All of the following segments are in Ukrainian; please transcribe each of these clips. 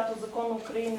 10 закону України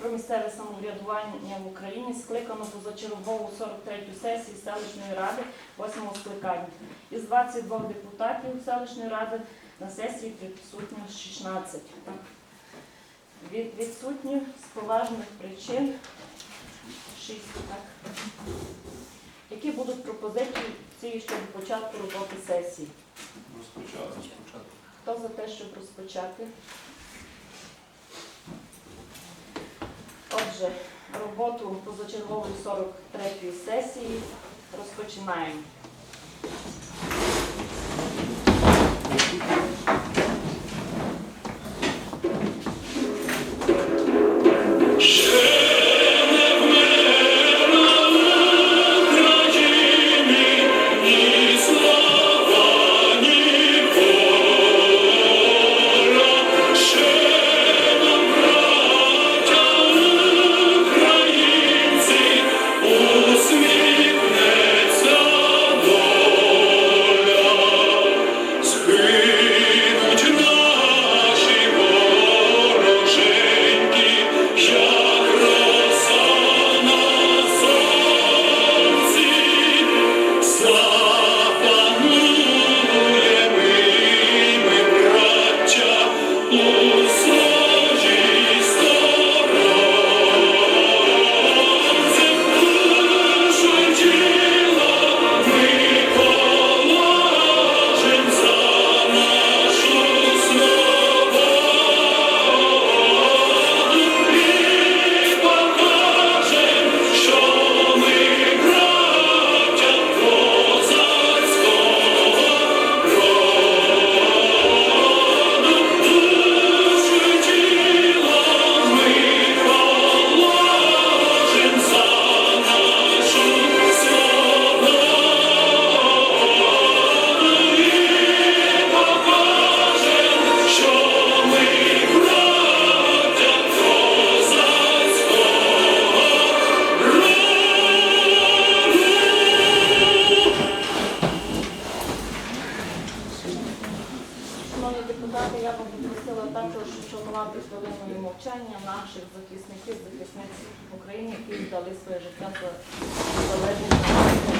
про місцеве самоврядування в Україні скликано позачергову 43-ю сесію селищної ради 8 скликання. Із 22 депутатів селищної ради на сесії присутньо 16. Від відсутні з поважних причин 6. Так. Які будуть пропозиції щодо початку роботи сесії? Розпочати. Хто за те, щоб розпочати? Отже, роботу позачергової 43-ї сесії розпочинаємо. Захисниць України, які здали своє життя за залежність.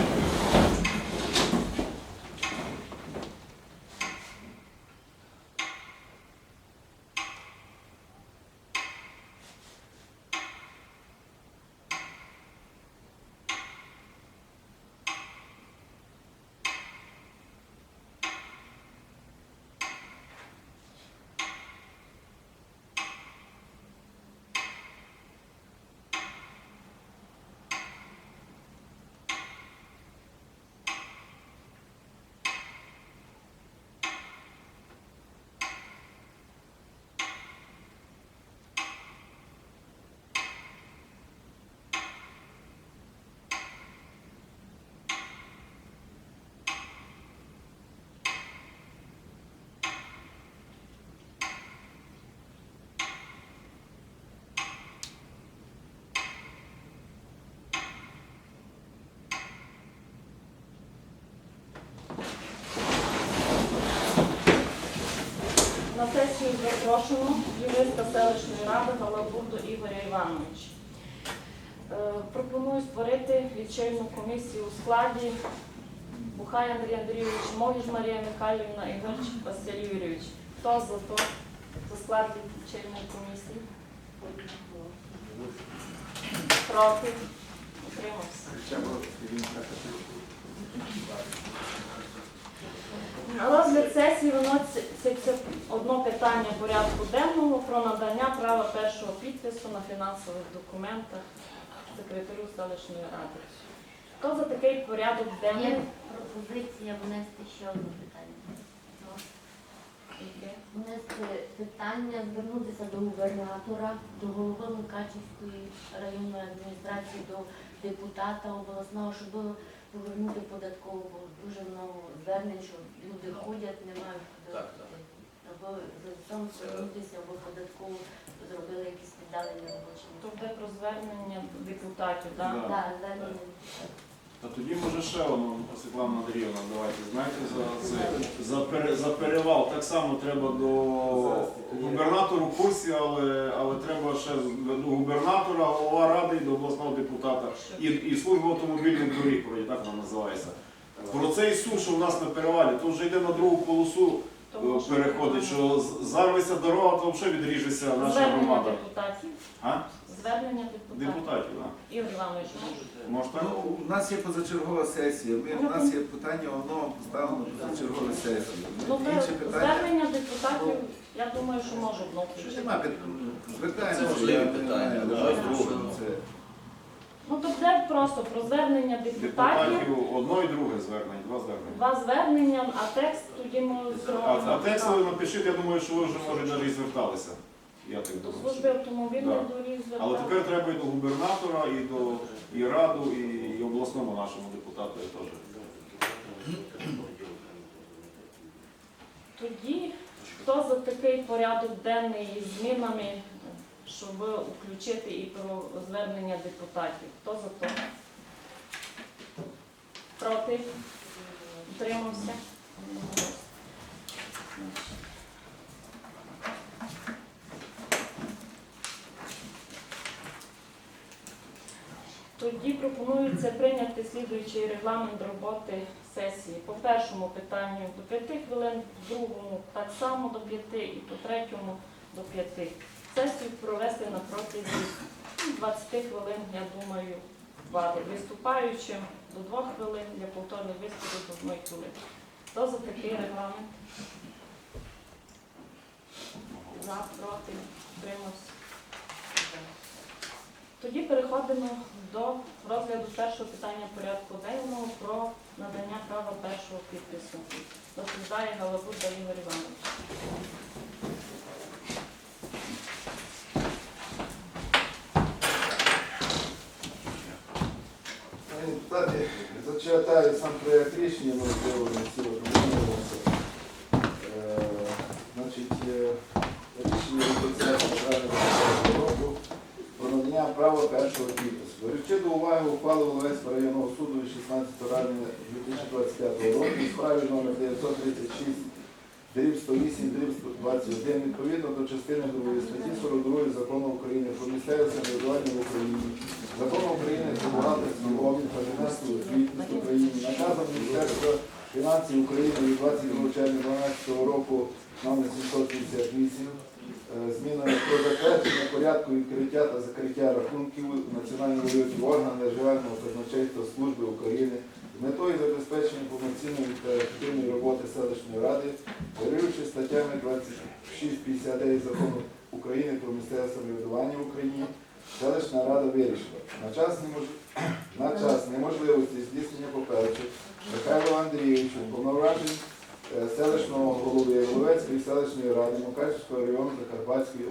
На сесію запрошено юриста селищної ради Галабурду Ігоря Івановича. Е, Пропоную створити лічильну комісію у складі Бухай Андрій Андрійович, Могіж Марія Михайлівна і Василь Юрійович. Хто за то за склад лічильної комісії? Проти? Утримався. На розгляд сесії виноситься одно питання порядку денного про надання права першого підпису на фінансових документах секретарю селищної ради. Хто за такий порядок денний? Є пропозиція внести ще одне питання. Яке? Внести питання, звернутися до губернатора, до голови Мукачівської районної адміністрації, до депутата обласного, щоб повернути податкову, бо дуже много звернень, що люди ходять, не мають куди. Так, так. Або за цим звернутися, або податково зробили якісь віддалені робочі. Тобто про звернення депутатів, так? Да. Так, звернення. Та Та тоді може ще воно, Світлана Андріївна, давайте, знаєте, за, це, за, пере, за перевал. Так само треба до губернатору курсі, але, але треба ще до губернатора, голова ради і до обласного депутата. І, і служба автомобільних доріг, вроді так вона називається. Про цей суд, що в нас на перевалі, то вже йде на другу полосу Тому е, переходить, що з- зарветься дорога, то взагалі відріжеться наша Звернення громада. депутатів. А? Звернення депутатів. Депутатів, так. Ігор Іванович, можете? Може так? Ну, у нас є позачергова сесія. Ми, у нас є питання, воно поставлено позачергову сесію. Ну, ви- питання. звернення депутатів, я думаю, що може Що включити. Нема під... Звертаємося. Це важливі я не питання, знаю, да, давай друге. зробимо це. Ну, то буде просто про звернення депутатів, Депутатів одно і друге звернення, два звернення. два звернення, а текст тоді ми А, зробимо. а текст ви напишіть, я думаю, що ви вже може навіть і зверталися. Я так До думаю. служби автомобільних Да. доріг Але тепер треба і до губернатора, і до і раду, і, і обласному нашому депутату теж. Тоді, хто за такий порядок денний із змінами, щоб включити і про звернення депутатів? Хто за то? Проти? Утримався? Тоді пропонується прийняти слідуючий регламент роботи сесії. По першому питанню до 5 хвилин, по другому так само до 5 і по третьому до 5. Сесію провести на протязі 20 хвилин, я думаю, хватить. Виступаючим до 2 хвилин, для повторних виступів до 1 хвилини. Хто за такий регламент? За, проти, утримався. Тоді переходимо до розгляду першого питання порядку денного про надання права першого підпису. Доповідає Галабуд Ігор Іванович. Шановні депутати, зачитаю сам проєкт рішення, ми зробили всі розуміємося. Значить, е, рішення від 30 травня 2020 року про надання права першого підпису. Беручи до уваги ухвалу Воловецького районного суду від 16 травня 2025 року у справі номер 936 дріб 108, дріб 121, відповідно до частини 2 статті 42 Закону України про місцеве самоврядування в Україні, Закону України про бухгалтерський облік та фінансову звітність в Україні, наказом Міністерства фінансів України від 22 червня 2012 року номер 758, е, змінами про затвердження порядку відкриття та закриття рахунків Національного валютного органу Державного казначейства служби України метою забезпечення повноцінної та ефективної роботи селищної ради, керуючи статтями 26-59 закону України про місцеве самоврядування в Україні, селищна рада вирішила на час, немож... на час неможливості здійснення попередче Михайло Андрійовичу повноважень е, селищного голови Головецької селищної ради Мукачівського району Закарпатської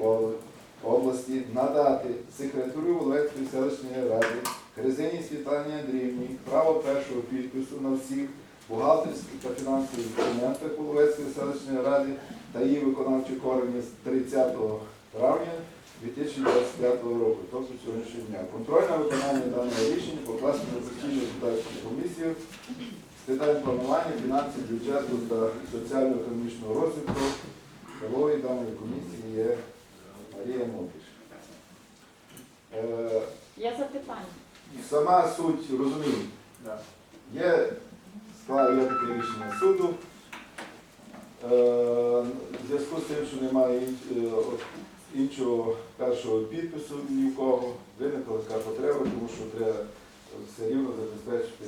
області надати секретарю Воловецької селищної ради Хризині Світлані Андріївні право першого підпису на всіх бухгалтерських та фінансових документах Воловецької селищної ради та її виконавчих органів з 30 травня 2025 року, тобто сьогоднішнього дня. Контроль на виконання даного рішення покласти на постійну депутатську комісію з питань планування, фінансів, бюджету та соціально-економічного розвитку. Головою даної комісії є Марія Мокіш. Е, Є запитання? Сама суть розумію. Є склад, є таке рішення суду. Е, В зв'язку з тим, що немає е, іншого першого підпису ні в кого, виникла така потреба, тому що треба все рівно забезпечити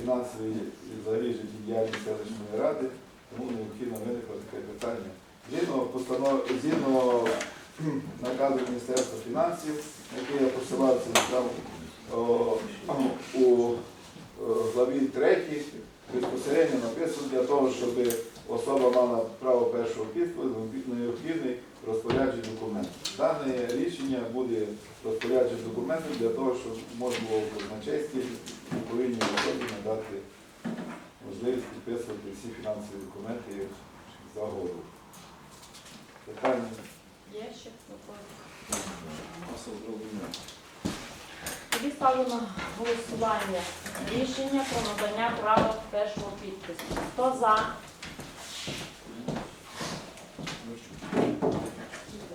фінансові і взагалі життєдіяльність селищної ради, тому необхідно виникло таке питання. Згідно постанов... згідно наказу Міністерства фінансів, який я посилався там о, у е, главі 3 безпосередньо написано для того, щоб особа мала право першого підпису, необхідний розпорядження документів. Дане рішення буде розпорядження документів для того, щоб можна було в казначействі відповідній особі надати можливість підписувати всі фінансові документи за голову. Питання. Є ще? Тоді ставлю на голосування рішення про надання права першого підпису. Хто за?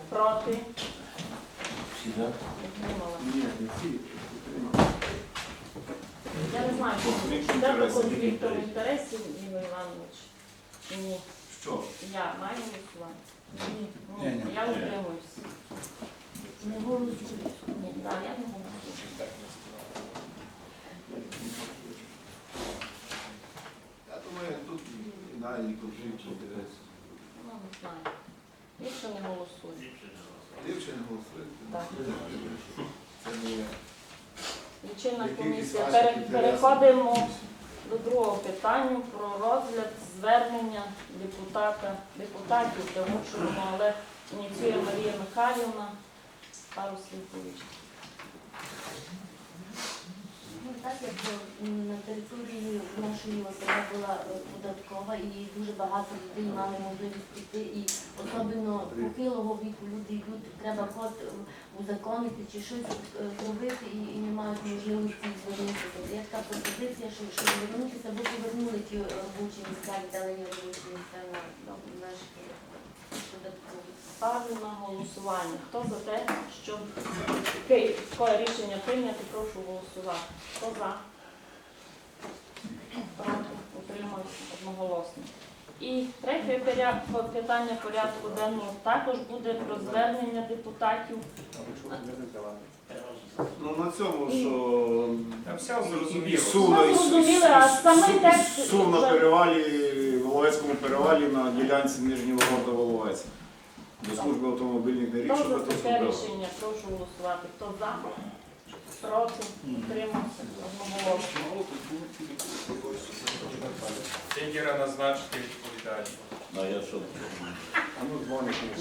Проти? Утримала. Я не знаю, де до інтересів. конфлікту інтересів, Ігор Іванович. Ні. Що? Я маю голосувати? Ні. Ні, ні. Я утримуюсь. Не голосують. Ні, да, я не голосую. Я думаю, тут немає конфлікту інтересів. Ну, не знаю. Не голосую. Ліпше не голосуєте. Так. Це не є. Лічильна комісія. Пере- Переходимо до другого питання про розгляд звернення депутата, депутатів тому що але ініціює Марія Михайлівна. Пару слів повічно. Ну, так як на території нашої осени була е, податкова і дуже багато людей мали можливість піти, і особливо похилого віку люди йдуть, треба код е, узаконити чи щось е, зробити і, і не мають можливості звернутися. Тобто Є така пропозиція, що, що звернутися, бо повернули ті робочі місця, віддалені робочі місця на на наші податкові. Ставлю на голосування. Хто за те, щоб таке рішення прийняти, прошу голосувати. Хто за? Проти? Утримався одноголосно. І третє питання порядку денного також буде про звернення депутатів. Ну на цьому, що Та все зрозуміло. Суна Ну, зрозуміли, а самий текст Сув на перевалі, Воловецькому перевалі на ділянці Нижній Ворота Воловець. До служби автомобільних доріг, щоб за це таке зробили. рішення? Прошу голосувати. Хто за? Проти? Утримався одноголосно. Назначити відповідальність.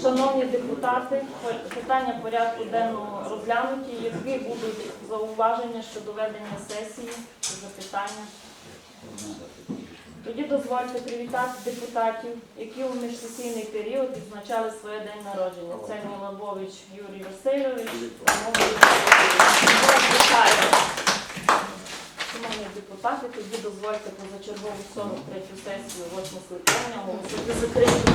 Шановні депутати, питання порядку денного розглянуті. Які будуть зауваження щодо ведення сесії, запитання? Тоді дозвольте привітати депутатів, які у міжсесійний період відзначали своє день народження. Це Мілабович Юрій Васильович. Шановні депутати, тоді дозвольте позачергову 43 сесію 8 скликання оголосити закритою.